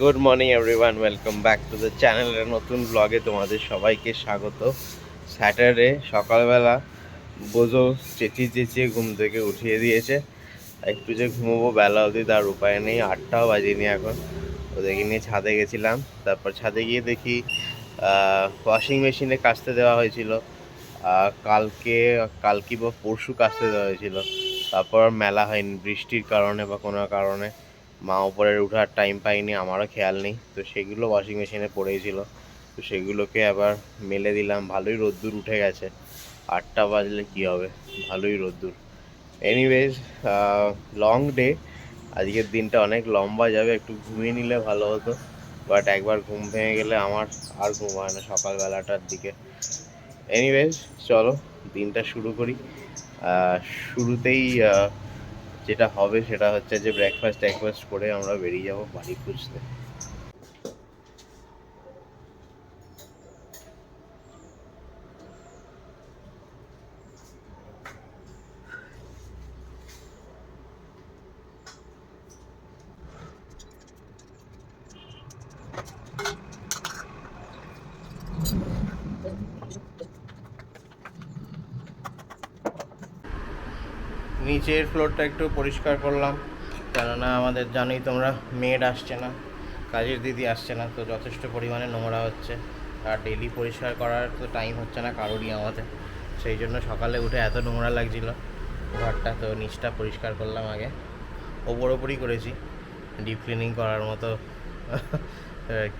Good morning everyone welcome back to the চ্যানেলের নতুন ব্লগে তোমাদের সবাইকে স্বাগত। স্যাটারডে সকালবেলা বোঝো চেঁচিয়ে চেঁচিয়ে ঘুম থেকে উঠিয়ে দিয়েছে। একটু যে ঘুমোবো, বেলা অবধি তার উপায় নেই। আটটাও বাজেনি এখন। ওদেরকে নিয়ে ছাদে গেছিলাম। তারপর ছাদে গিয়ে দেখি ওয়াশিং মেশিনে কাচতে দেওয়া হয়েছিল। কালকে কালকে বা পরশু কাচতে দেওয়া হয়েছিল। তারপর মেলা হয়নি। বৃষ্টির কারণে বা কোনো কারণে মা ওপরে ওঠার টাইম পাইনি, আমারও খেয়াল নেই। তো সেগুলো ওয়াশিং মেশিনে পড়েছিল। তো সেগুলোকে আবার মেলে দিলাম, ভালোই রোদ্দুর উঠে গেছে। আটটা বাজলে কি হবে? ভালোই রোদ্দুর। এনিওয়েজ লং ডে আজকের দিনটা অনেক লম্বা যাবে, একটু ঘুমিয়ে নিলে ভালো হতো। বাট একবার ঘুম ভেঙে গেলে আমার আর ঘুম হয় না সকালবেলাটার দিকে। এনিওয়েজ চলো, দিনটা শুরু করি। শুরুতেই যেটা হবে সেটা হচ্ছে যে ব্রেকফাস্ট ট্রেকফাস্ট করে আমরা বেরিয়ে যাব বাড়ি খুঁজতে। ফ্লোরটা একটু পরিষ্কার করলাম। কেননা আমাদের জানোই তোমরা মেড আসছে না, কাজের দিদি আসছে না, তো যথেষ্ট পরিমাণে নোংরা হচ্ছে। আর ডেলি পরিষ্কার করার তো টাইম হচ্ছে না কারোরই আমাদের। সেই জন্য সকালে উঠে এত নোংরা লাগছিল ঘরটা, তো নিচটা পরিষ্কার করলাম আগে। ওপর ওপরই করেছি। ডিপ ক্লিনিং করার মতো,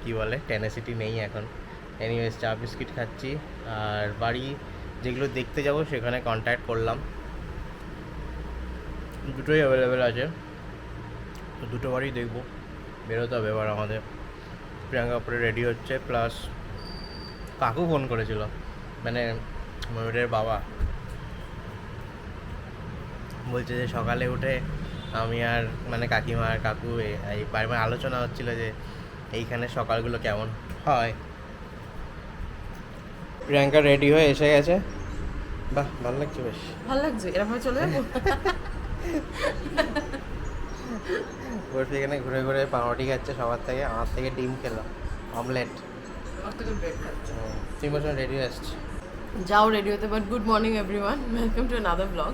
কি বলে টেনেসিটি নেই এখন। এনিওয়েজ চা বিস্কিট খাচ্ছি। আর বাড়ি যেগুলো দেখতে যাব সেখানে কন্ট্যাক্ট করলাম। দুটোই অ্যাভেলেবেল আছে। তো দুটো বারই দেখব। বেরোতে হবে এবার আমাদের। প্রিয়াঙ্কা উপরে রেডি হচ্ছে প্লাস কাকু ফোন করেছিল। মানে ময়ূরের বাবা। বলছে যে সকালে উঠে আমি আর মানে কাকিমা আর কাকু এই বাড়ির মধ্যে আলোচনা হচ্ছিল যে এইখানে সকালগুলো কেমন হয়। প্রিয়াঙ্কা রেডি হয়ে এসে গেছে। বাহ ভালো লাগছে বেশ। ভালো লাগছে এরকম চলে যাব? বসে এখানে ঘুরে ঘুরে পাউরুটি খাচ্ছে সবার থেকে আমার থেকে ডিম খেলো অমলেট তিন বছর রেডি আসছে যাও রেডি হতে but good morning everyone welcome to another blog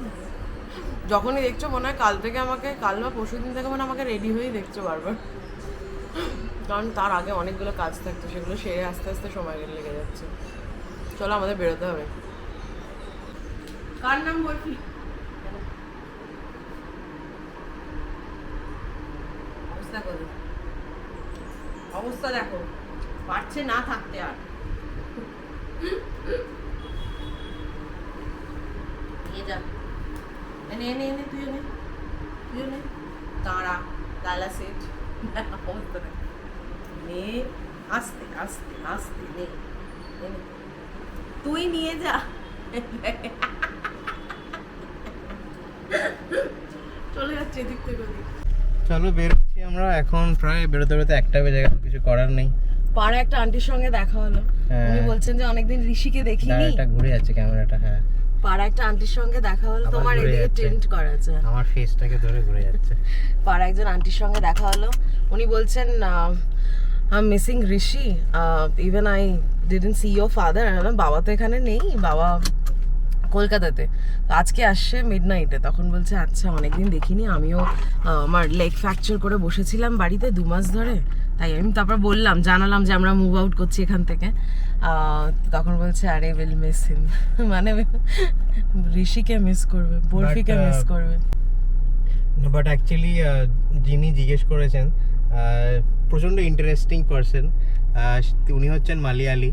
যখনই দেখছ মনে হয় কাল থেকে আমাকে কাল বা পরশু দিন থেকে মানে আমাকে রেডি হয়েই দেখছ বারবার। কারণ তার আগে অনেকগুলো কাজ থাকতো সেগুলো সেরে আস্তে আস্তে সময় লেগে যাচ্ছে। চলো আমাদের বেরোতে হবে। কার নাম বলছি? অবস্থা করো অবস্থা দেখো, পারছে না থাকতে আর। এনে এনে এনে তুই এনে তুই এনে দাঁড়া, লালা সেট। অবস্থা দেখ। নে, আস্তে আস্তে আস্তে, নে তুই নিয়ে যা। চলে যাচ্ছে এদিক থেকে চলো বেরোচ্ছি আমরা এখন প্রায় বেরোতে বেরোতে একটা বেজে গেছে কিছু করার নেই। পাড়া একটা আন্টির সঙ্গে দেখা হলো। হ্যাঁ। উনি বলছেন যে অনেকদিন ঋষিকে দেখিনি। এটা ঘুরে যাচ্ছে ক্যামেরাটা হ্যাঁ। পাড়া একটা আন্টির সঙ্গে দেখা হলো তোমার এদিকে। টেন্ট করা আছে। আমার ফেসটাকে ধরে ঘুরে যাচ্ছে। পাড়া একজন আন্টির সঙ্গে দেখা হলো। উনি বলছেন I am missing Rishi. Even I didn't see your father বাবা তো এখানে নেই বাবা কলকাতাতে। তো আজকে আসছে মিড নাইটে তখন বলছে আচ্ছা অনেকদিন দেখিনি। আমিও আমার লেগ ফ্র্যাকচার করে বসেছিলাম বাড়িতে দু মাস ধরে। তাই আমি তারপর বললাম জানালাম যে আমরা মুভ আউট করছি এখান থেকে। তখন বলছে আরে উইল মিস হিম মানে ঋষিকে মিস করবে বরফিকে মিস করবে। বাট অ্যাকচুয়ালি যিনি জিজ্ঞেস করেছেন প্রচণ্ড ইন্টারেস্টিং পারসন উনি হচ্ছেন মালিয়ালি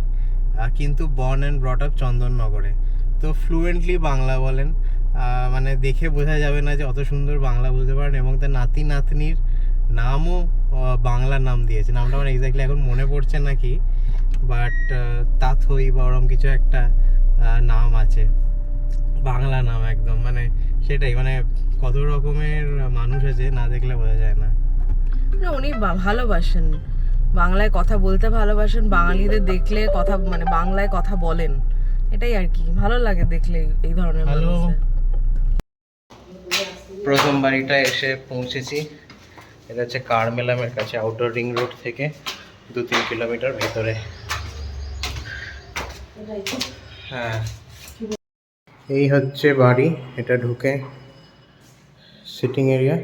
কিন্তু বর্ন অ্যান্ড ব্রট আপ চন্দননগরে। তো ফ্লুয়েন্টলি বাংলা বলেন। মানে দেখে বোঝা যাবে না যে অত সুন্দর বাংলা বলতে পারেন এবং তার নাতি নাতনির নামও বাংলা নাম দিয়েছে। নামটা আমার এক্স্যাক্টলি এখন মনে পড়ছে নাকি বাট তাথই বা ওরম কিছু একটা নাম আছে। বাংলা নাম একদম মানে সেটাই মানে কত রকমের মানুষ আছে না দেখলে বোঝা যায় না। উনি ভালোবাসেন। বাংলায় কথা বলতে ভালোবাসেন, বাঙালিদের দেখলে কথা মানে বাংলায় কথা বলেন। এটাই আর কি ভালো লাগে দেখলে এই ধরনের প্রথম বাড়িটা এসে পৌঁছেছি। এটা হচ্ছে কারমেলামের কাছে আউটার রিং রোড থেকে দু তিন কিলোমিটার ভেতরে। হ্যাঁ। এই হচ্ছে বাড়ি এটা ঢুকে সিটিং এরিয়া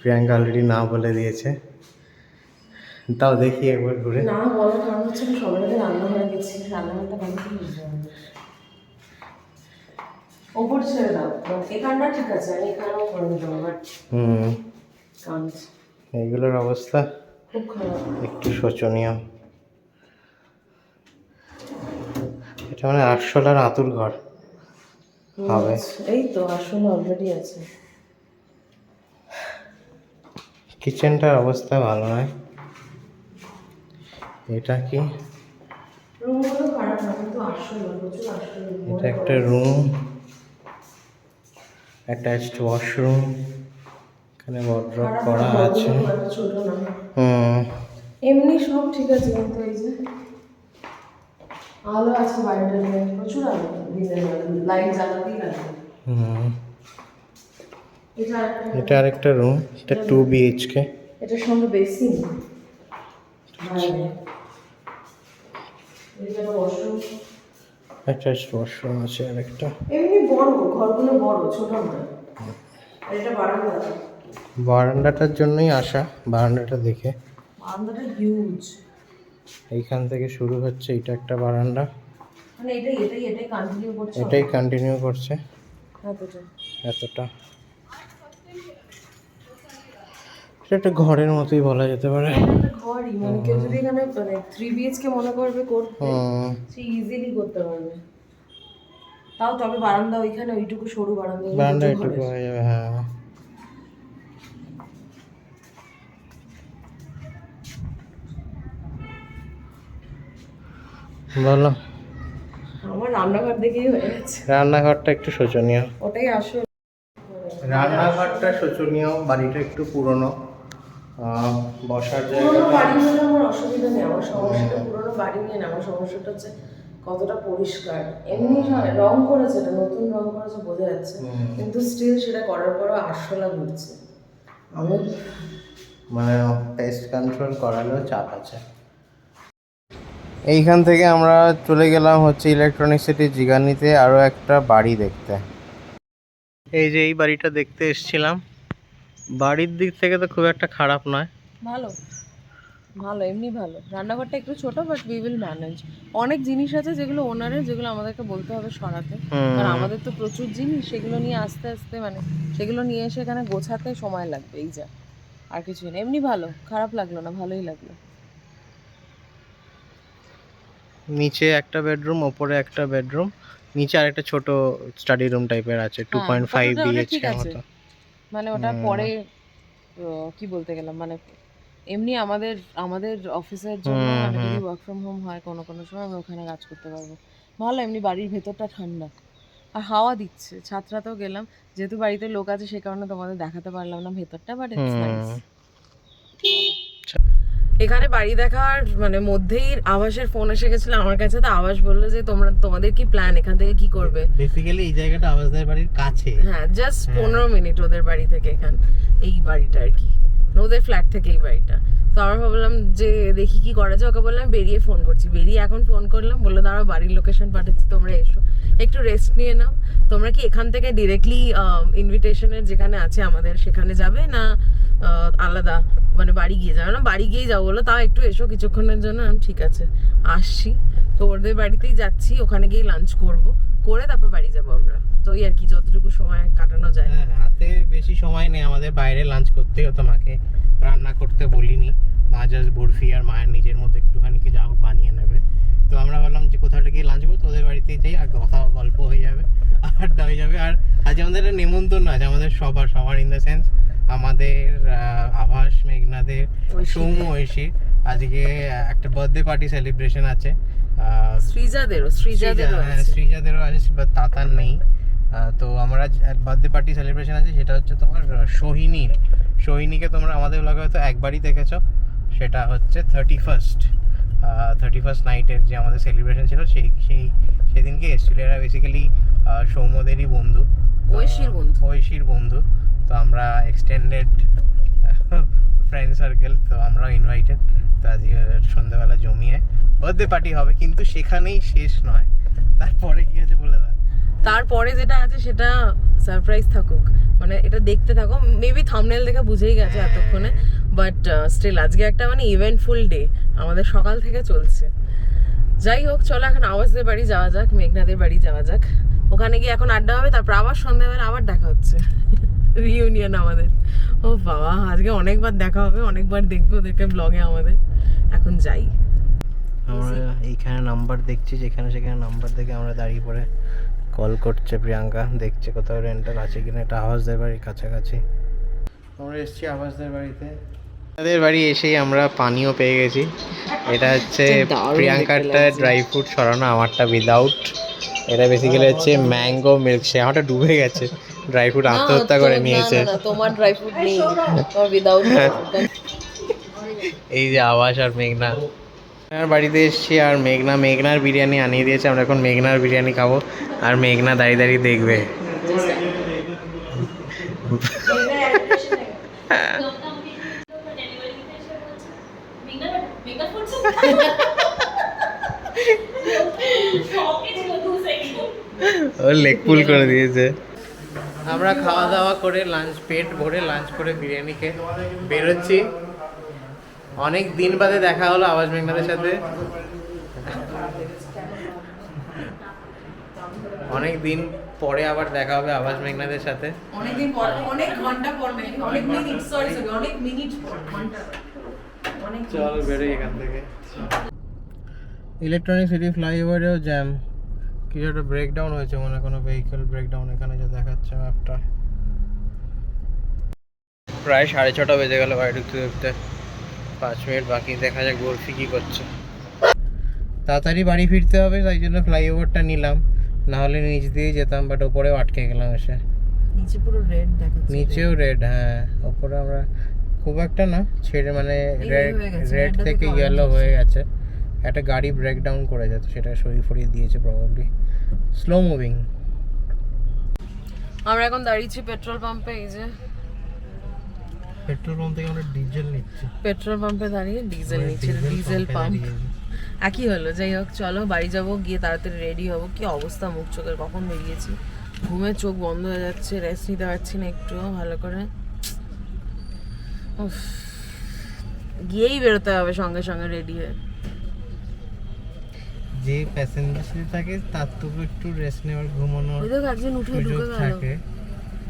প্রিয়াঙ্কা অলরেডি না বলে দিয়েছে। তাও দেখি একবার ঘুরে। না বলার কারণ হচ্ছে আমি রান্নাঘরে গেছি রান্নাঘরটা ভালো করে বুঝতে ওপর ছেড়ে দাও এখানটা ঠিক আছে আমি এখানেও করে বাট হুম। এইগুলোর অবস্থা খুব খারাপ। একটু শোচনীয়। এটা মানে আটশোলার আতুর ঘর হবে। এই তো আসলে অলরেডি আছে। কিচেনটার অবস্থা ভালো নয়। এটা কি? এটা একটা রুম অ্যাটাচড ওয়াশরুম এখানে ওয়ার্ড্রপ করা আছে। হুম। এমনি সব ঠিক আছে কিন্তু এই যে আলো আছে বাইরের প্রচুর আলো দিনের লাইট জ্বালাতেই লাগে। হুম। এটা আরেকটা রুম এটা টু বিএইচকে এটার সঙ্গে বেসিন এটা ওয়াশরুম আছে আরেকটা। এমনি বড় ঘরগুলো বড় ছোট নয়। আর এটা বারান্দা। বারান্দাটার জন্যই আসা বারান্দাটা দেখে। বারান্দাটা হিউজ এইখান থেকে শুরু হচ্ছে এটা একটা বারান্দা। মানে এটাই এটাই এটাই কন্টিনিউ করছে। এটাই কন্টিনিউ করছে। এতটা। এতটা। এটা একটা ঘরের মতোই বলা যেতে পারে। ঘরই মানে কেউ যদি এখানে মানে থ্রি বিএচকে মনে করবে করতে সে ইজিলি করতে পারবে। তাও তবে বারান্দা ওইখানে ওইটুকু সরু বারান্দা বারান্দা এটুকু হয়ে যাবে হ্যাঁ। বলো। আমার রান্নাঘর দেখেই হয়ে গেছে। রান্নাঘরটা একটু শোচনীয়। ওটাই আসল। রান্নাঘরটা শোচনীয় বাড়িটা একটু পুরনো। বসার জায়গা বাড়ি হলে আমার অসুবিধা নেই আমার সমস্যাটা পুরোনো বাড়ি নিয়ে না আমার সমস্যাটা হচ্ছে কতটা পরিষ্কার। এমনি রং করেছে এটা নতুন রং করেছে বোঝা যাচ্ছে। কিন্তু স্টিল সেটা করার পরও আরশোলা ঘুরছে। আমি মানে পেস্ট কন্ট্রোল করালেও চাপ আছে। এইখান থেকে আমরা চলে গেলাম হচ্ছে ইলেকট্রনিক সিটি জিগানিতে আরও একটা বাড়ি দেখতে। এই যে এই বাড়িটা দেখতে এসেছিলাম। বাড়ির দিক থেকে তো খুব একটা খারাপ নয়। ভালো। ভালো এমনি ভালো। রান্নাঘরটা একটু ছোট বাট উই উইল ম্যানেজ অনেক জিনিস আছে যেগুলো ওনারের যেগুলো আমাদেরকে বলতে হবে সরাতে। কারণ আমাদের তো প্রচুর জিনিস সেগুলো নিয়ে আস্তে আস্তে মানে সেগুলো নিয়ে এসে এখানে গোছাতে সময় লাগবে এই যা। আর কিছুই না। এমনি ভালো খারাপ লাগল না ভালোই লাগল। নিচে একটা বেডরুম ওপরে একটা বেডরুম নিচে আর একটা ছোট স্টাডি রুম টাইপের আছে টু হ্যাঁ, বিএইচকে। মতো। মানে ওটা পরে কি বলতে গেলাম? মানে এমনি আমাদের আমাদের অফিসের জন্য মানে যদি ওয়ার্ক ফ্রম হোম হয় কোনো কোনো সময় আমি ওখানে কাজ করতে পারব। ভালো এমনি বাড়ির ভেতরটা ঠান্ডা। আর হাওয়া দিচ্ছে। ছাত্রাতেও গেলাম। যেহেতু বাড়িতে লোক আছে সে কারণে তোমাদের দেখাতে পারলাম না। ভেতরটা বাট ইটস নাইস এখানে বাড়ি দেখার মানে মধ্যেই আবাসের ফোন এসে গেছিল আমার কাছে তো আবাস বলল যে তোমরা তোমাদের কি প্ল্যান এখান থেকে কি করবে? বেসিক্যালি এই জায়গাটা আবাসদের বাড়ির কাছে। হ্যাঁ জাস্ট পনেরো মিনিট ওদের বাড়ি থেকে এখান এই বাড়িটা আর কি। ওদের ফ্ল্যাট থেকে এই বাড়িটা। তো আমরা ভাবলাম যে দেখি কি করা যায়। ওকে বললাম বেরিয়ে ফোন করছি। বেরিয়ে এখন ফোন করলাম বলল দাঁড়াও বাড়ির লোকেশন পাঠাচ্ছি তোমরা এসো। একটু রেস্ট নিয়ে নাও। তোমরা কি এখান থেকে ডিরেক্টলি ইনভিটেশনের যেখানে আছে আমাদের সেখানে যাবে না আলাদা? মানে বাড়ি গিয়ে যাবে। না বাড়ি গিয়ে যাব বলো। তাও একটু এসো কিছুক্ষণের জন্য। আমি, ঠিক আছে। আসছি। তো ওদের বাড়িতেই যাচ্ছি। ওখানে গিয়ে লাঞ্চ করব। করে তারপর বাড়ি যাব আমরা। তো ওই আর কি যতটুকু সময় কাটানো যায়। হ্যাঁ হাতে বেশি সময় নেই আমাদের। বাইরে লাঞ্চ করতেই হতো মাকে রান্না করতে বলিনি। মা বরফি আর মায়ের নিজের মতো একটুখানি যা হোক বানিয়ে নেবে তো আমরা বললাম যে কোথাও গিয়ে লাঞ্চ করব তোদের বাড়িতেই যাই আর কথা গল্প হয়ে যাবে আড্ডা হয়ে যাবে। আর আজ আমাদের নেমন্তন্ন আছে আমাদের সবার সবার ইন দ্য সেন্স আমাদের আভাস মেঘনাদের। সৌম ঐশীর আজকে একটা বার্থডে পার্টি সেলিব্রেশন আছে। শ্রীজাদেরও শ্রীজাদেরও শ্রীজাদেরও but তাতার নেই। তো আমরা বার্থডে পার্টি সেলিব্রেশন আছে সেটা হচ্ছে তোমার সোহিনীর। সোহিনীকে তোমরা আমাদের ব্লগে হয়তো একবারই দেখেছ সেটা হচ্ছে থার্টি ফার্স্ট থার্টি ফার্স্ট নাইটের যে আমাদের সেলিব্রেশন ছিল সেই সেই সেদিনকে এসেছিল। এরা বেসিক্যালি সৌম্যদেরই বন্ধু। ঐশীর বন্ধু। ঐশীর বন্ধু। তো আমরা এক্সটেন্ডেড ফ্রেন্ড সার্কেল তো আমরাও ইনভাইটেড তো আজকে সন্ধ্যাবেলা জমিয়ে বার্থডে পার্টি হবে কিন্তু সেখানেই শেষ নয়। তারপরে কি আছে বলে দাও? তারপরে যেটা আছে সেটা সারপ্রাইজ থাকুক। মানে এটা দেখতে থাকো। মেবি থামনেল দেখে বুঝেই গেছে এতক্ষণে। বাট স্টিল আজকে একটা মানে ইভেন্টফুল ডে আমাদের সকাল থেকে চলছে। যাই হোক চলো এখন আওয়াজদের বাড়ি যাওয়া যাক মেঘনাদের বাড়ি যাওয়া যাক। ওখানে গিয়ে এখন আড্ডা হবে তারপর আবার সন্ধ্যাবেলা আবার দেখা হচ্ছে। রিউনিয়ন আমাদের। ও বাবা আজকে অনেকবার দেখা হবে অনেকবার দেখব ওদেরকে ব্লগে আমাদের। এখন যাই। আমরা এইখানে নাম্বার দেখছি যেখানে সেখানে নাম্বার দেখে আমরা দাঁড়িয়ে পড়ে কল করছে প্রিয়াঙ্কা দেখছে কোথাও রেন্টাল আছে কিনা এটা আওয়াজদের বাড়ির কাছাকাছি। আমরা এসেছি আওয়াজদের বাড়িতে। তাদের বাড়ি এসেই আমরা পানিও পেয়ে গেছি। এটা হচ্ছে প্রিয়াঙ্কারটা ড্রাই ফ্রুট সরানো আমারটা উইদাউট এটা বেসিক্যালি হচ্ছে ম্যাঙ্গো মিল্ক সে আমারটা ডুবে গেছে। ড্রাই ফ্রুট আত্মহত্যা করে নিয়েছে। তোমার ড্রাই ফ্রুট নেই। তোমার উইদাউট এই যে আওয়াজ আর মেঘনা। মেঘনার বাড়িতে এসেছি আর মেঘনা মেঘনার বিরিয়ানি আনিয়ে দিয়েছে আমরা এখন মেঘনার বিরিয়ানি খাব। আর মেঘনা দাঁড়িয়ে দাঁড়িয়ে দেখবে। ও লেগ পুল করে দিয়েছে। আমরা খাওয়া দাওয়া করে লাঞ্চ পেট ভরে লাঞ্চ করে বিরিয়ানি খেয়ে বেরোচ্ছি। অনেক দিন বাদে দেখা হলো আওয়াজ মেঘনাদের সাথে। অনেক দিন পরে আবার দেখা হবে আওয়াজ মেঘনাদের সাথে। অনেকদিন পর অনেক ঘণ্টা পর অনেক মিনিট সরি সরি অনেক মিনিট পর ঘণ্টা অনেক চল বেরোই এখান থেকে। ইলেকট্রনিক সিটি ফ্লাইওভারেও জ্যাম কিছু একটা ব্রেকডাউন হয়েছে মনে কোনো ভেহিকল ব্রেকডাউন এখানে যা দেখাচ্ছে ম্যাপটা প্রায় সাড়ে ছটা বেজে গেল বাড়ি ঢুকতে ঢুকতে। পাঁচ মিনিট বাকি দেখা যাক বরফি কী করছে। তাড়াতাড়ি বাড়ি ফিরতে হবে তাই জন্য ফ্লাইওভারটা নিলাম। না হলে নিচ দিয়ে যেতাম বাট ওপরেও আটকে গেলাম এসে। নিচে পুরো রেড দেখাচ্ছে নিচেও রেড হ্যাঁ। ওপরে আমরা খুব একটা না ছেড়ে মানে রেড রেড থেকে থেকে ইয়েলো হয়ে গেছে। একটা গাড়ি ব্রেক ডাউন করে যেত সেটা সরিয়ে ফরিয়ে দিয়েছে প্রবাবলি স্লো মুভিং আমরা এখন দাঁড়িয়েছি পেট্রোল পাম্পে এই যে। পেট্রোল পাম্প থেকে আমরা ডিজেল নিচ্ছি। পেট্রোল পাম্পে দাঁড়িয়ে ডিজেল নিচ্ছি ডিজেল পাম্প একই হলো যাই হোক চলো বাড়ি যাব গিয়ে তাড়াতাড়ি রেডি হব। কি অবস্থা মুখ চোখের কখন বেরিয়েছি? ঘুমে চোখ বন্ধ হয়ে যাচ্ছে রেস্ট নিতে পারছি না একটুও ভালো করে। উফ। গিয়েই বেরোতে হবে সঙ্গে সঙ্গে রেডি হয়ে। যে প্যাসেঞ্জার সিটে থাকে তার তো একটু রেস্ট নেওয়ার ঘুমানোর ওই দেখো একজন উঠে সুযোগ ঢুকে গেল। থাকে।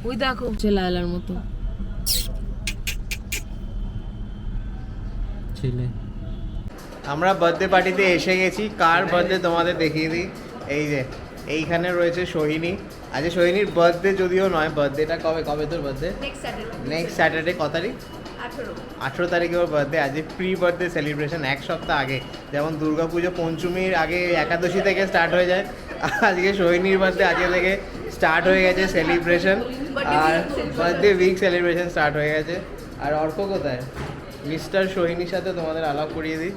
ওই দেখো ছেলেবেলার মতো। ছিলে। আমরা বার্থডে পার্টিতে এসে গেছি কার বার্থডে তোমাদের দেখিয়ে দিই? এই যে এইখানে রয়েছে সোহিনী। আজকে সোহিনীর বার্থডে যদিও নয় বার্থডেটা কবে কবে তোর বার্থডে নেক্সট স্যাটারডে ক তারিখ? আঠেরো। তারিখে ওর বার্থডে আজকে প্রি বার্থডে সেলিব্রেশন এক সপ্তাহ আগে। যেমন দুর্গা পুজো পঞ্চমীর আগে একাদশী থেকে স্টার্ট হয়ে যায় আজকে সোহিনীর বার্থডে আজকে থেকে স্টার্ট হয়ে গেছে সেলিব্রেশন আর বার্থডে উইক সেলিব্রেশন স্টার্ট হয়ে গেছে। আর অর্ক কোথায়? মিস্টার সোহিনীর সাথে তোমাদের আলাপ করিয়ে দিই।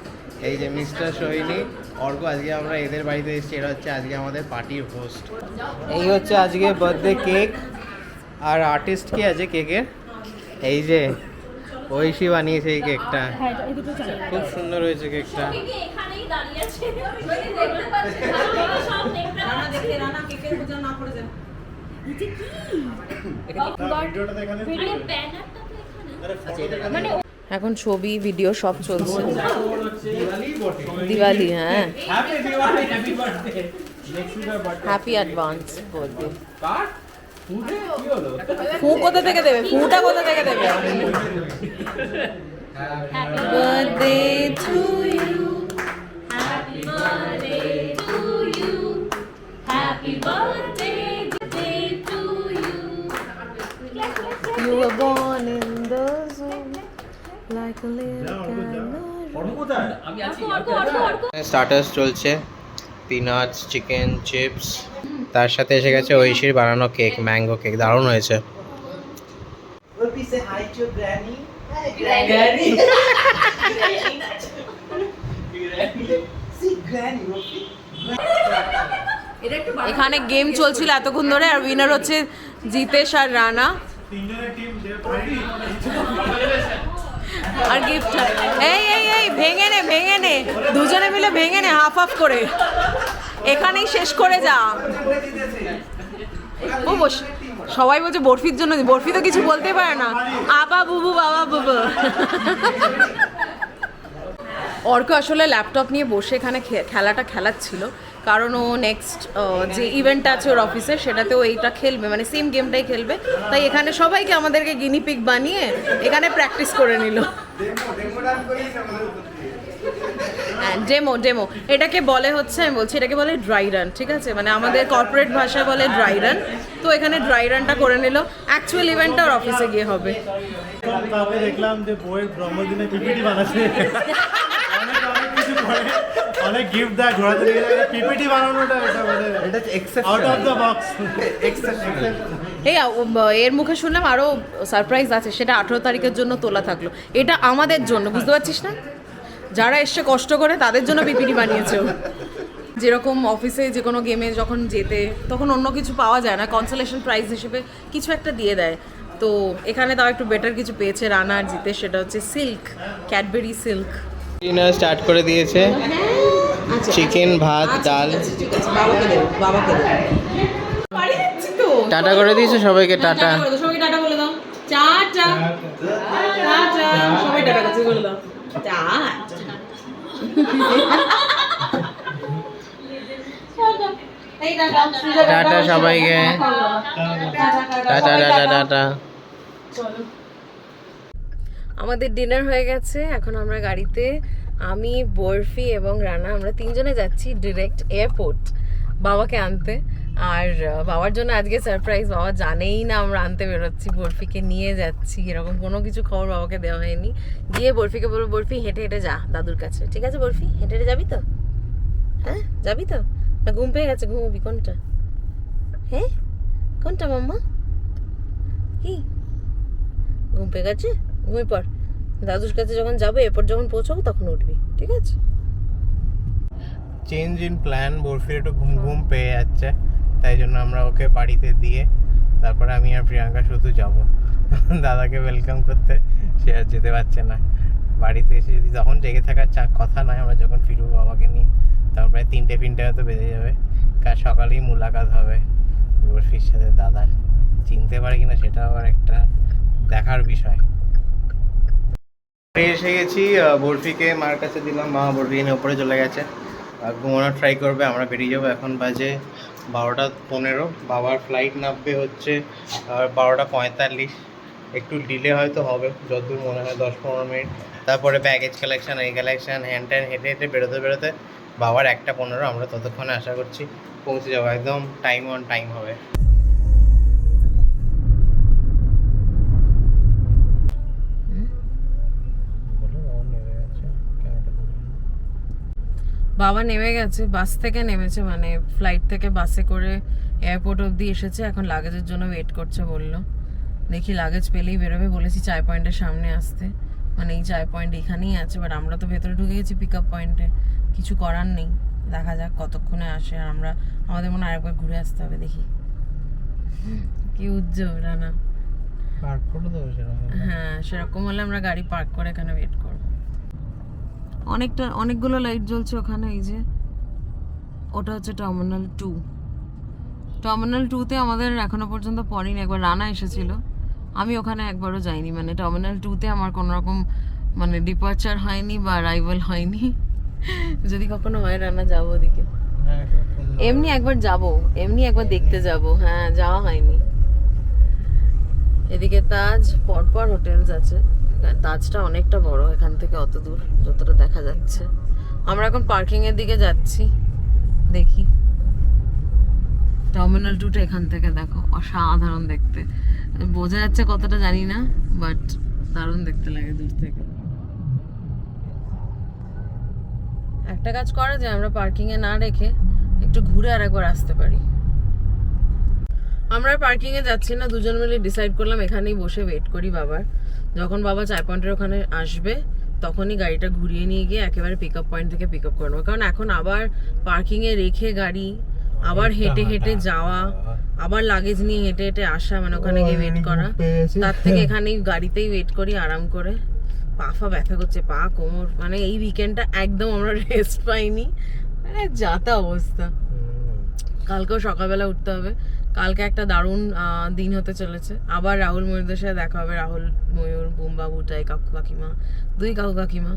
এই যে মিস্টার সোহিনী অর্ক আজকে আমরা এদের বাড়িতে এসেছি এটা হচ্ছে আজকে আমাদের পার্টির হোস্ট এই হচ্ছে আজকে বার্থডে কেক আর আর্টিস্ট কি আছে কেকের এই যে ঐশী বানিয়েছে এই কেকটা। খুব সুন্দর হয়েছে কেকটা। এখানে। মানে এখন ছবি ভিডিও সব চলছে। দিওয়ালি হ্যাঁ। হ্যাপি অ্যাডভান্স বার্থডে ফু কোথা থেকে দেবে? ফুটা কোথা থেকে দেবে? Birthday to you happy birthday to you happy birthday to you You were born in the zoo like a little canary. Starters চলছে। পিনাটস চিকেন চিপস তার সাথে এসে গেছে ঐশীর বানানো কেক ম্যাঙ্গো কেক দারুণ হয়েছে। এখানে গেম চলছিল এতক্ষণ ধরে আর উইনার হচ্ছে জিতেশ আর রানা। আর গিফট এই এই এই, ভেঙে নে ভেঙে নে। দুজনে মিলে ভেঙে নে হাফ হাফ করে। এখানেই শেষ করে যা। ও বস, সবাই বলছে বরফির জন্য, বরফি তো কিছু বলতে পারে না। আবা বুবু, বাবা বুবু। অর্ক আসলে ল্যাপটপ নিয়ে বসে এখানে খেলাটা খেলাচ্ছিল। কারণ ও নেক্সট যে ইভেন্ট আছে ওর অফিসে সেটাতেও এইটা খেলবে। মানে সেম গেমটাই খেলবে। তাই এখানে সবাইকে আমাদেরকে গিনিপিক বানিয়ে এখানে প্র্যাকটিস করে নিল। ডেমো ডেমো এটাকে বলে হচ্ছে আমি বলছি এটাকে বলে ড্রাই রান ঠিক আছে? মানে আমাদের কর্পোরেট ভাষায় বলে ড্রাই রান তো এখানে ড্রাই রানটা করে নিল। অ্যাকচুয়াল ইভেন্টটা ওর অফিসে গিয়ে হবে। কাউকে দেখলাম যে বইয়ের জন্মদিনে পিপিটি বানাচ্ছে। অনেক গিফট দেয় ঘোরাতে পিপিটি বানানোটা এটা মানে এটা আউট অফ দ্য বক্স এই এর মুখে শুনলাম আরও সারপ্রাইজ আছে সেটা আঠেরো তারিখের জন্য তোলা থাকল। এটা আমাদের জন্য বুঝতে পারছিস না? যারা এসে কষ্ট করে তাদের জন্য পিপিটি বানিয়েছে যেরকম অফিসে যে কোনো গেমে যখন যেতে তখন অন্য কিছু পাওয়া যায় না। কনসোলেশন প্রাইজ হিসেবে কিছু একটা দিয়ে দেয়। তো এখানে তাও একটু বেটার কিছু পেয়েছে রানা আর জিতে সেটা হচ্ছে silk Cadbury silk dinner start করে দিয়েছে। চিকেন ভাত ডাল। বাবাকে দেবো বাবাকে দেবো। টাটা করে দিয়েছে সবাইকে টাটা টাটা সবাইকে টাটা বলে দাও। টাটা টাটা সবাই টাটা কাছে বলে দাও। টাটা সবাইকে। টাটা টাটা টাটা আমাদের ডিনার হয়ে গেছে এখন আমরা গাড়িতে আমি বরফি এবং রানা আমরা তিনজনে যাচ্ছি ডিরেক্ট এয়ারপোর্ট বাবাকে আনতে। আর বাবার জন্য আজকে সারপ্রাইজ বাবা জানেই না আমরা আনতে বেরোচ্ছি, বরফিকে নিয়ে যাচ্ছি, এরকম কোনো কিছু খবর বাবাকে দেওয়া হয়নি। গিয়ে বরফিকে বলব, বরফি, হেঁটে হেঁটে যা দাদুর কাছে। ঠিক আছে বরফি? হেঁটে হেঁটে যাবি তো? হ্যাঁ? যাবি তো? না, ঘুম পেয়ে গেছে, ঘুমবি। কোনটা? হ্যাঁ? কোনটা মাম্মা? কি? ঘুম পেয়ে গেছে? ঘুমিয়ে পড় দাদুর কাছে যখন যাব, এরপর যখন পৌঁছাবো, তখন উঠবি। ঠিক আছে? চেঞ্জ ইন প্ল্যান বরফির একটু ঘুম ঘুম পেয়ে যাচ্ছে। তাই জন্য আমরা ওকে বাড়িতে দিয়ে তারপরে আমি আর প্রিয়াঙ্কা শুধু যাব। দাদাকে ওয়েলকাম করতে, সে আর যেতে পারছে না। বাড়িতে এসে যদি তখন জেগে থাকার চা কথা নয়, আমরা যখন ফিরবো বাবাকে নিয়ে, তখন প্রায় তিনটে ফিনটে হয়তো বেজে যাবে। কাল সকালেই মুলাকাত হবে বরফির সাথে দাদার। চিনতে পারে কিনা সেটা আবার একটা দেখার বিষয়। এসে গেছি বরফিকে মার কাছে দিলাম, মা বরফি নিয়ে উপরে চলে গেছে। ঘুমানোর ট্রাই করবে, আমরা বেরিয়ে যাব। এখন বাজে বারোটা পনেরো, বাবার ফ্লাইট নামবে হচ্ছে বারোটা পঁয়তাল্লিশ। একটু ডিলে হয়তো হবে যতদূর মনে হয় দশ পনেরো মিনিট। তারপরে প্যাকেজ কালেকশান এই কালেকশান হ্যান্ড ট্যান হেঁটে হেঁটে বেরোতে বেরোতে বাবার একটা পনেরো, আমরা ততক্ষণে আশা করছি পৌঁছে যাব। একদম টাইম অন টাইম হবে। বাবা নেমে গেছে বাস থেকে নেমেছে মানে ফ্লাইট থেকে বাসে করে এয়ারপোর্ট অবধি এসেছে এখন লাগেজের জন্য ওয়েট করছে বলল। দেখি লাগেজ পেলেই বেরোবে বলেছি চায় পয়েন্টের সামনে আসতে। মানে এই চায় পয়েন্ট এখানেই আছে বাট আমরা তো ভেতরে ঢুকে গেছি পিক আপ পয়েন্টে কিছু করার নেই দেখা যাক কতক্ষণে আসে আর আমরা আমাদের মনে আরেকবার ঘুরে আসতে হবে দেখি। কি উজ্জ্বল রানা। পার্ক করে দেবো হ্যাঁ সেরকম হলে আমরা গাড়ি পার্ক করে এখানে ওয়েট করব। অনেকটা অনেকগুলো লাইট জ্বলছে ওখানে এই যে। ওটা হচ্ছে টার্মিনাল টু টার্মিনাল টুতে আমাদের এখনও পর্যন্ত পড়েনি একবার রানা এসেছিল। আমি ওখানে একবারও যাইনি মানে টার্মিনাল টুতে আমার কোনো রকম মানে ডিপার্চার হয়নি বা রাইভাল হয়নি। যদি কখনো হয় রানা যাব ওদিকে। হ্যাঁ। এমনি একবার যাব এমনি একবার দেখতে যাব হ্যাঁ যাওয়া হয়নি। এদিকে তাজ পরপর হোটেলস আছে। তাজটা অনেকটা বড়, এখান থেকে অত দূর যতটা দেখা যাচ্ছে। আমরা এখন পার্কিং এর দিকে যাচ্ছি। দেখি। টার্মিনাল টুটা এখান থেকে দেখো, অসাধারণ দেখতে। বোঝা যাচ্ছে কতটা জানি না বাট দারুণ দেখতে লাগে দূর থেকে। একটা কাজ করা যায়, আমরা পার্কিং এ না রেখে একটু ঘুরে আর একবার আসতে পারি। আমরা পার্কিং এ যাচ্ছি না দুজন মিলে ডিসাইড করলাম এখানেই বসে ওয়েট করি বাবার। যখন বাবা চায় পয়েন্টের ওখানে আসবে তখনই গাড়িটা ঘুরিয়ে নিয়ে গিয়ে একেবারে পিক আপ পয়েন্ট থেকে পিক আপ করব কারণ এখন আবার পার্কিং এ রেখে গাড়ি আবার হেঁটে হেঁটে যাওয়া আবার লাগেজ নিয়ে হেঁটে হেঁটে আসা মানে ওখানে গিয়ে ওয়েট করা। তার থেকে এখানেই গাড়িতেই ওয়েট করি আরাম করে। পা ফা ব্যথা করছে পা কোমর মানে এই উইকেন্ডটা একদম আমরা রেস্ট পাইনি। মানে যাতা অবস্থা। কালকেও সকালবেলা উঠতে হবে। কালকে একটা দারুণ দিন হতে চলেছে। আবার রাহুল ময়ূরদের সাথে দেখা হবে। রাহুল ময়ূর বুম্বা বুটাই কাকু কাকিমা দুই কাকু কাকিমা।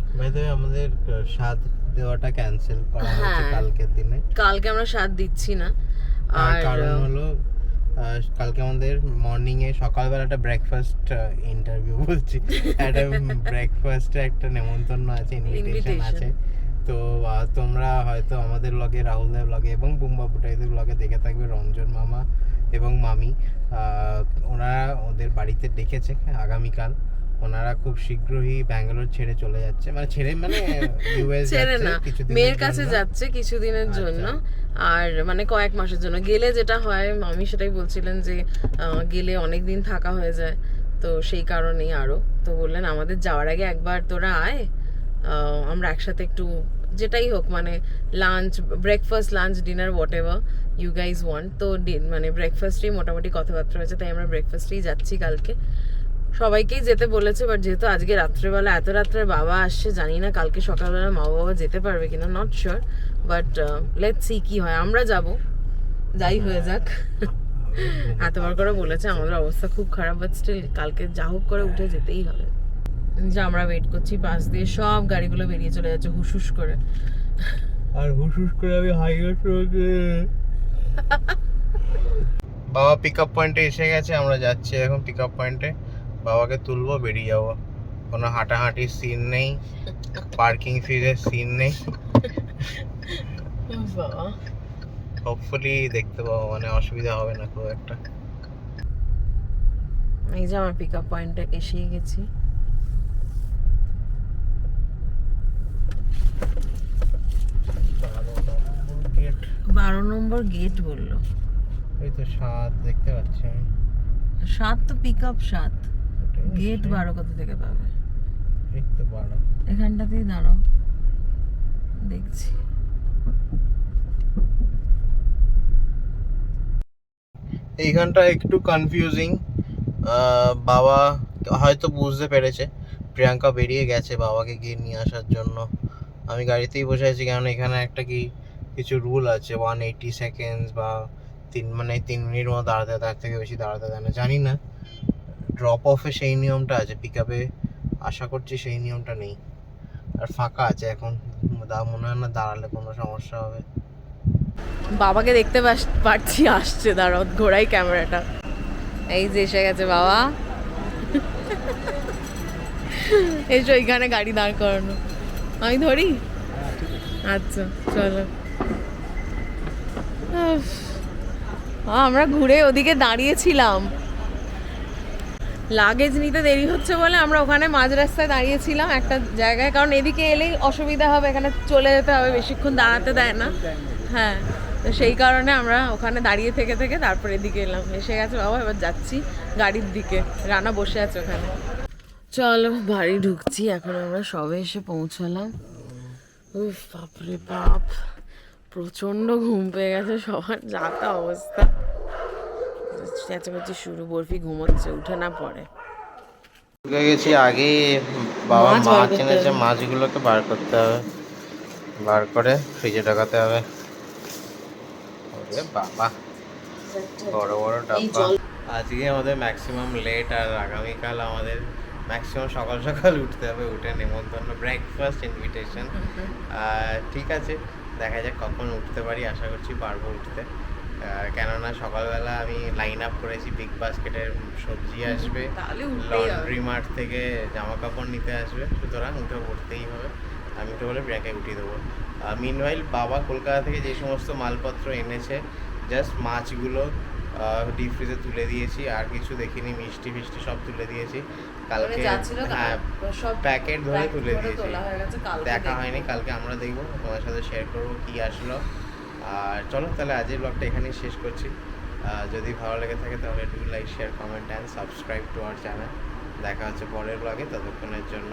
আমাদের স্বাদ দেওয়াটা ক্যান্সেল করা হয়েছে হ্যাঁ। কালকের দিনে। কালকে আমরা সাথ দিচ্ছি না। আর আর কারণ হলো কালকে আমাদের মর্নিং এ সকালবেলা একটা ব্রেকফাস্ট ইন্টারভিউ বলছি। একটা ব্রেকফাস্টে একটা নেমন্তন্ন আছে ইনভিটেশন আছে। তো তোমরা হয়তো আমাদের লগে রাহুল দেব লগে এবং বুম্বা বুটাইদের লগে দেখে থাকবে। রঞ্জন মামা এবং মামি ওনারা ওদের বাড়িতে ডেকেছে আগামীকাল। ওনারা খুব শীঘ্রই ব্যাঙ্গালোর ছেড়ে চলে যাচ্ছে। মানে ছেড়ে মানে ইউএস ছেড়ে না মেয়ের কাছে যাচ্ছে কিছুদিনের আচ্ছা। জন্য। আর মানে কয়েক মাসের জন্য। গেলে যেটা হয় মামি সেটাই বলছিলেন যে গেলে অনেক দিন থাকা হয়ে যায়। তো সেই কারণেই আরও। তো বললেন আমাদের যাওয়ার আগে একবার তোরা আয়। আমরা একসাথে একটু যেটাই হোক মানে lunch breakfast lunch dinner whatever you guys want তো মানে ব্রেকফাস্টেই মোটামুটি কথাবার্তা হয়েছে তাই আমরা ব্রেকফাস্টেই যাচ্ছি কালকে। সবাইকেই যেতে বলেছে বাট যেহেতু আজকে রাত্রেবেলা এত রাত্রে বাবা আসছে জানি না কালকে সকালবেলা মা বাবা যেতে পারবে কিনা not sure but let see কি হয় আমরা যাব যাই হয়ে যাক। এতবার করে বলেছে আমাদের অবস্থা খুব খারাপ বাট স্টিল কালকে যা হোক করে উঠে যেতেই হবে। যে আমরা ওয়েট করছি পাশ দিয়ে সব গাড়িগুলো বেরিয়ে চলে যাচ্ছে হুস হুস করে। আর হুসুস করে আমি হাইওয়ে রোডে বাবা পিক আপ পয়েন্টে এসে গেছে আমরা যাচ্ছি এখন পিক আপ পয়েন্টে বাবাকে তুলবো বেরিয়ে যাব। কোনো হাঁটাহাঁটির সিন নেই পার্কিং ফিজের সিন নেই। বাবা। হোপফুলি দেখতে পাবো মানে অসুবিধা হবে না খুব একটা। এই যে আমার পিক আপ পয়েন্টে এসেই গেছি গেট বারো নম্বর গেট বলল। এই তো সাত দেখতে পাচ্ছি আমি। সাত তো পিক আপ সাত। গেট। বারো কোথা থেকে পাবে? এই তো বারো। এখানটাতেই দাঁড়াও। দেখছি। এইখানটা একটু কনফিউজিং বাবা হয়তো বুঝতে পেরেছে। প্রিয়াঙ্কা বেরিয়ে গেছে বাবাকে গিয়ে নিয়ে আসার জন্য। আমি গাড়িতেই বসে আছি কারণ এখানে একটা কি কিছু রুল আছে ওয়ান এইটি সেকেন্ডস বা তিন মানে তিন মিনিট মতো দাঁড়াতে তার থেকে বেশি দাঁড়াতে দেয় না জানি না। ড্রপ অফে সেই নিয়মটা আছে পিক আপে আশা করছি সেই নিয়মটা নেই। আর ফাঁকা আছে এখন দা মনে হয় না দাঁড়ালে কোনো সমস্যা হবে। বাবাকে দেখতে পাচ্ছি আসছে দাঁড়াও ঘোড়াই ক্যামেরাটা। এই যে এসে গেছে বাবা। এসো এখানে গাড়ি দাঁড় করানো। আমি ধরি? আচ্ছা চলো। আমরা ঘুরে ওদিকে দাঁড়িয়েছিলাম। লাগেজ নিতে দেরি হচ্ছে বলে আমরা ওখানে মাঝ রাস্তায় দাঁড়িয়েছিলাম একটা জায়গায়। কারণ এদিকে এলেই অসুবিধা হবে, এখানে চলে যেতে হবে, বেশিক্ষণ দাঁড়াতে দেয় না। হ্যাঁ তো সেই কারণে আমরা ওখানে দাঁড়িয়ে থেকে থেকে তারপর এদিকে এলাম। এসে গেছে বাবা, এবার যাচ্ছি গাড়ির দিকে। রানা বসে আছে ওখানে। চলো, বাড়ি ঢুকছি, এখন আমরা সবে এসে পৌঁছালাম। বাপরে বাপ। প্রচণ্ড ঘুম পেয়ে গেছে সবার যাতা অবস্থা। চেঁচামেচি শুরু বরফি ঘুমোচ্ছে উঠে না পড়ে। ঢুকে গেছি আগে বাবা মাছ এনেছে মাছগুলোকে বার করতে হবে। বার করে ফ্রিজে ঢাকাতে হবে। বাবা বড় বড় ডাব্বা। আজকে আমাদের ম্যাক্সিমাম লেট আর আগামীকাল আমাদের ম্যাক্সিমাম সকাল সকাল উঠতে হবে উঠে নেমন্তন্ন ব্রেকফাস্ট ইনভিটেশন ঠিক আছে। দেখা যাক কখন উঠতে পারি আশা করছি পারব উঠতে। কেননা সকালবেলা আমি লাইন আপ করেছি বিগ বাস্কেটের সবজি আসবে লন্ড্রি মার্ট থেকে জামা কাপড় নিতে আসবে সুতরাং উঠে পড়তেই হবে। আমি উঠে বলে ব্র্যাকে উঠিয়ে দেবো। মিনওয়াইল বাবা কলকাতা থেকে যে সমস্ত মালপত্র এনেছে জাস্ট মাছগুলো ডিপ ফ্রিজে তুলে দিয়েছি আর কিছু দেখিনি মিষ্টি ফিষ্টি সব তুলে দিয়েছি। কালকে হ্যাঁ সব প্যাকেট ধরে তুলে দিয়েছি। দেখা হয়নি কালকে আমরা দেখব তোমার সাথে শেয়ার করব কি আসলো। আর চলো তাহলে আজকের ব্লগটা এখানেই শেষ করছি। যদি ভালো লেগে থাকে তাহলে do like share comment and subscribe to our channel দেখা হচ্ছে পরের ব্লগে ততক্ষণের জন্য।